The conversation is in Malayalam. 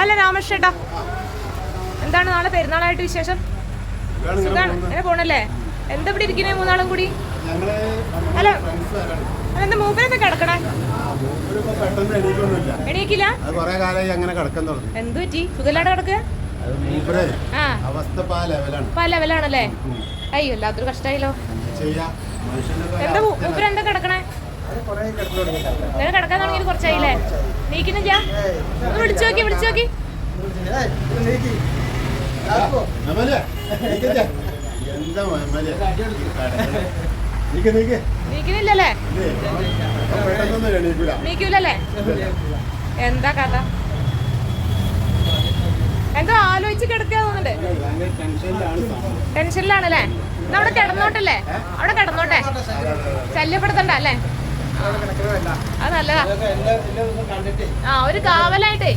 അല്ല രാമേഷേട്ടാ എന്താണ് നാളെ പെരുന്നാളായിട്ട് വിശേഷം? സുഖാണ്? എങ്ങനെ പോണല്ലേ? എന്താ ഇവിടെ ഇരിക്കുന്നേ മൂന്നാളും കൂടി? അല്ല എന്താ മൂപ്പരെന്താ കിടക്കണേ? എണീക്കില്ല? അങ്ങനെ എന്തു പറ്റി? സുഖല്ലാണ്ട് കിടക്കുക അവസ്ഥ ലെവലാണല്ലേ? അയ്യോ എല്ലാത്തൊരു കഷ്ടായില്ലോ. എന്താ മൂപ്പരെന്താ ഇങ്ങനെ കിടക്കാൻ തുടങ്ങി കുറച്ചായില്ലേ? നീക്കുന്നില്ല ഒന്ന് വിളിച്ചു നോക്കി വിളിച്ചു നോക്കി. എന്താ നീക്കുന്നില്ലല്ലേ നീക്കൂലല്ലേ? കഥ? എന്തോ ആലോചിച്ച് കിടക്കുക തോന്നുന്നുണ്ട്. ടെൻഷനിലാണല്ലേ? എന്നാ അവിടെ കിടന്നോട്ടല്ലേ? അവിടെ കിടന്നോട്ടെ? ശല്യപ്പെടുത്തണ്ട അല്ലേ? അത് നല്ലതാ. ആ ഒരു കാവലായിട്ടേ.